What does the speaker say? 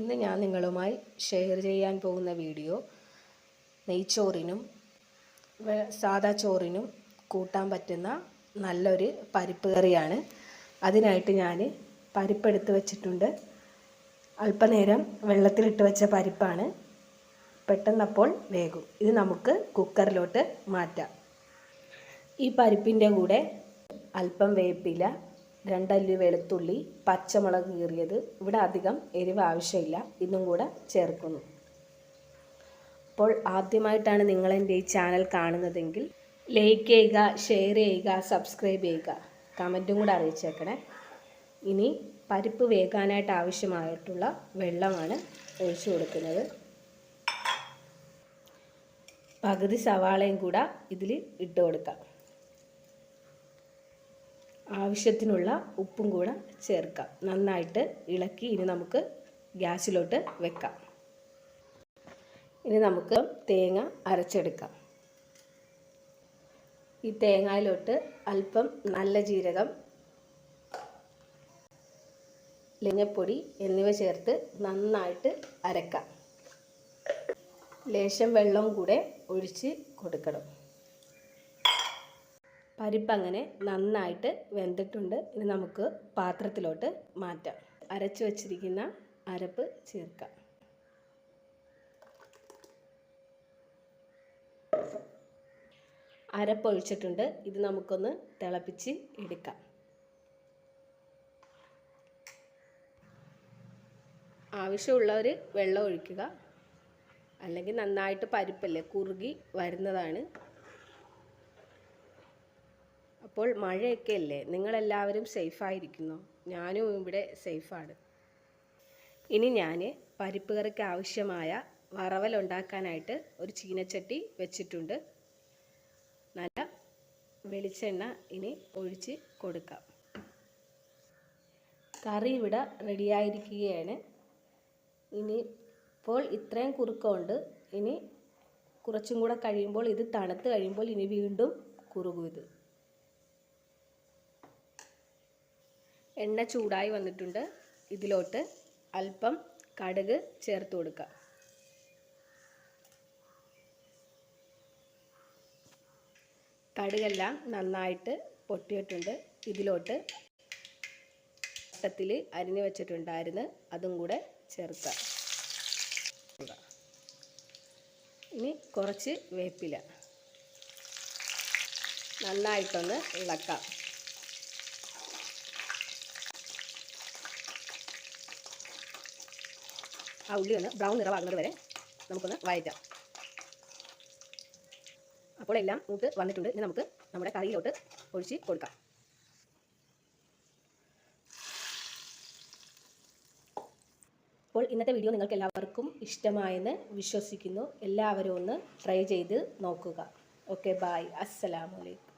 ഇന്ന് ഞാൻ നിങ്ങളുമായി ഷെയർ ചെയ്യാൻ പോകുന്ന വീഡിയോ നെയ്ച്ചോറിനും സാദാ ചോറിനും കൂട്ടാൻ പറ്റുന്ന നല്ലൊരു പരിപ്പ് കറിയാണ്. അതിനായിട്ട് ഞാൻ പരിപ്പെടുത്ത് വെച്ചിട്ടുണ്ട്. അല്പനേരം വെള്ളത്തിലിട്ട് വെച്ച പരിപ്പാണ്. പെട്ടെന്നപ്പോൾ വേകും. ഇത് നമുക്ക് കുക്കറിലോട്ട് മാറ്റാം. ഈ പരിപ്പിന്റെ കൂടെ അല്പം വേപ്പില രണ്ടല്ലി വെളുത്തുള്ളി പച്ചമുളക് കീറിയത്. ഇവിടെ അധികം എരിവ് ആവശ്യമില്ല. ഇതും കൂടെ ചേർക്കുന്നു. അപ്പോൾ ആദ്യമായിട്ടാണ് നിങ്ങൾ എന്റെ ഈ ചാനൽ കാണുന്നതെങ്കിൽ ലൈക്ക് ചെയ്യുക ഷെയർ ചെയ്യുക സബ്സ്ക്രൈബ് ചെയ്യുക. കമന്റും കൂടെ അറിയിച്ചേക്കണേ. ഇനി പരിപ്പ് വേകാനായിട്ട് ആവശ്യമായിട്ടുള്ള വെള്ളമാണ് ഒഴിച്ചു കൊടുക്കുന്നത്. പകുതി സവാളയും കൂടെ ഇതിൽ ഇട്ട് കൊടുക്കാം. ആവശ്യത്തിനുള്ള ഉപ്പും കൂടെ ചേർക്കാം. നന്നായിട്ട് ഇളക്കി ഇനി നമുക്ക് ഗ്യാസിലോട്ട് വെക്കാം. ഇനി നമുക്ക് തേങ്ങ അരച്ചെടുക്കാം. ഈ തേങ്ങയിലോട്ട് അല്പം നല്ല ജീരകം ലിങ്ങപ്പൊടി എന്നിവ ചേർത്ത് നന്നായിട്ട് അരക്കാം. ലേശം വെള്ളം കൂടെ ഒഴിച്ച് കൊടുക്കണം. പരിപ്പ് അങ്ങനെ നന്നായിട്ട് വെന്തിട്ടുണ്ട്. ഇനി നമുക്ക് പാത്രത്തിലോട്ട് മാറ്റാം. അരച്ചു വച്ചിരിക്കുന്ന അരപ്പ് ചേർക്കാം. അരപ്പൊഴിച്ചിട്ടുണ്ട് ഇത് നമുക്കൊന്ന് തിളപ്പിച്ച് എടുക്കാം. ആവശ്യമുള്ളവർ വെള്ളം ഒഴിക്കുക. അല്ലെങ്കിൽ നന്നായിട്ട് പരിപ്പല്ലേ കുറുകി വരുന്നതാണ് അപ്പോൾ മഴയൊക്കെ അല്ലേ നിങ്ങളെല്ലാവരും സേഫായിരിക്കുന്നു. ഞാനും ഇവിടെ സേഫാണ്. ഇനി ഞാൻ പരിപ്പ് കറിക്ക് ആവശ്യമായ വറവൽ ഉണ്ടാക്കാനായിട്ട് ഒരു ചീനച്ചട്ടി വെച്ചിട്ടുണ്ട്. നല്ല വെളിച്ചെണ്ണ ഇനി ഒഴിച്ച് കൊടുക്കാം. കറി ഇവിടെ റെഡിയായിരിക്കുകയാണ്. ഇനി ഇപ്പോൾ ഇത്രയും കുറുക്കമുണ്ട്. ഇനി കുറച്ചും കൂടെ കഴിയുമ്പോൾ ഇത് തണുത്ത് കഴിയുമ്പോൾ ഇനി വീണ്ടും കുറുകും ഇത്. എണ്ണ ചൂടായി വന്നിട്ടുണ്ട്. ഇതിലോട്ട് അല്പം കടുക് ചേർത്ത് കൊടുക്കുക കടുകെല്ലാം നന്നായിട്ട് പൊട്ടിയിട്ടുണ്ട്. ഇതിലോട്ട് വട്ടത്തിൽ അരിഞ്ഞു വെച്ചിട്ടുണ്ടായിരുന്നു. അതും കൂടെ ചേർക്കുക ഇനി കുറച്ച് വേപ്പില. നന്നായിട്ടൊന്ന് ഇളക്കാം. ആ ഉള്ളി ഒന്ന് ബ്രൗൺ നിറമാകുന്നത് വരെ നമുക്കൊന്ന് വഴറ്റാം. അപ്പോൾ എല്ലാം മൂത്ത് വന്നിട്ടുണ്ട്. ഇനി നമുക്ക് നമ്മുടെ കറിയിലോട്ട് ഒഴിച്ച് കൊടുക്കാം. അപ്പോൾ ഇന്നത്തെ വീഡിയോ നിങ്ങൾക്ക് എല്ലാവർക്കും ഇഷ്ടമായെന്ന് വിശ്വസിക്കുന്നു. എല്ലാവരും ഒന്ന് ട്രൈ ചെയ്ത് നോക്കുക. ഓക്കെ ബായ് അസ്സലാമലൈക്കും